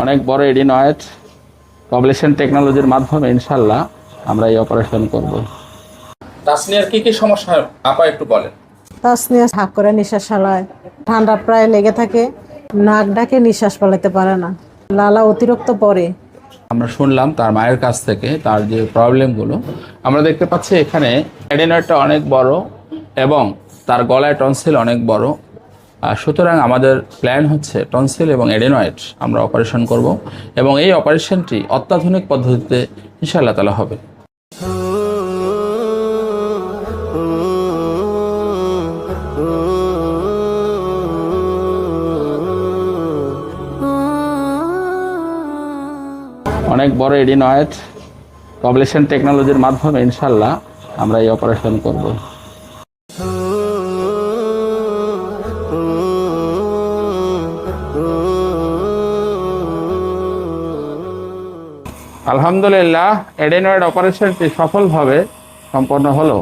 অনেক বড় এডিনয়েড পবলেশন টেকনোলজির মাধ্যমে ইনশাল্লাহ আমরা এই অপারেশন করব। তাসনিয়ার কি কি সমস্যা আপা একটু বলেন। শ্বাস নিয়ে হাক করে নিঃশ্বাস চালায় ঠান্ডা প্রায় লেগে থাকে নাক ডাকে নিঃশ্বাস পালাতে পারে না। লালা অতিরিক্ত পরে। আমরা শুনলাম তার মায়ের কাছ থেকে তার যে প্রবলেমগুলো আমরা দেখতে পাচ্ছি এখানে এডিনয়েডটা অনেক বড় এবং তার গলায় টনসিল অনেক বড়। সুতরাং আমাদের প্ল্যান হচ্ছে টনসিল এবং এডিনয়েড আমরা অপারেশন করব এবং এই অপারেশনটি অত্যাধুনিক পদ্ধতিতে ইনশাআল্লাহ তালা হবে। অনেক বড় এডিনয়েড পবলেশন টেকনোলজির মাধ্যমে ইনশাল্লাহ আমরা এই অপারেশন করব। আলহামদুলিল্লাহ এডেনয়েড অপারেশনটি সফলভাবে সম্পন্ন হলো।